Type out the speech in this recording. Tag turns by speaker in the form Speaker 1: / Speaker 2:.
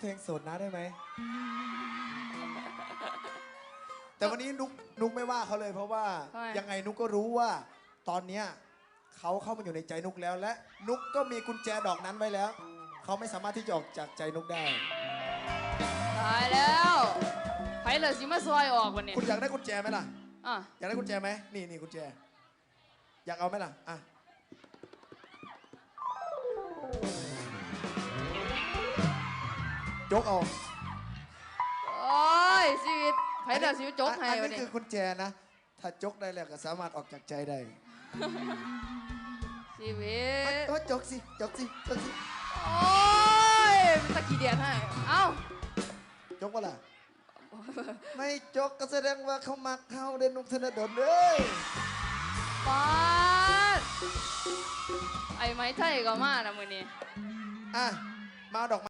Speaker 1: เพลงโสดนะได้ไหม แต่วันนี้นุกนุกไม่ว่าเขาเลยเพราะว่า
Speaker 2: ทำไม
Speaker 1: ยังไงนุกก็รู้ว่า ตอนเนี้ยเขาเข้ามาอยู่ในใจนุกแล้วและ นุกก็มีกุญแจดอกนั้นไว้แล้ว เขาไม่สามารถที่จะออกจากใจนุกได้
Speaker 2: ตายแล้วไผเหลือสิมาซอยออกวันนี้
Speaker 1: คุณอยากได้กุญแจไหมล่ะ
Speaker 2: อะ
Speaker 1: อยากได้กุญแจไหมนี่นี่กุญแจ อยากเอาไหมล่ะ อะ ยกเอา
Speaker 2: โอ้ยชีวิตไผเหลือสิมาจกให้
Speaker 1: อัน
Speaker 2: วัน
Speaker 1: นี้
Speaker 2: นี้
Speaker 1: คือกุญแจนะ ถ้ายกได้แล้วก็สามารถออกจากใจได้
Speaker 2: ชีวิต
Speaker 1: โอ้ยจกสิจกสิจกสิ
Speaker 2: โอ้ยมันตะกี้เดียนให้เอ้า
Speaker 1: จกว่าล่ะ ไม่จกก็แสดงว่าเขามักเข้าเด่นนุกธนดลเลย
Speaker 2: ปาดไอ้ไม้ไทยก็มานะมือนี้
Speaker 1: อะมาเอาดอกไม้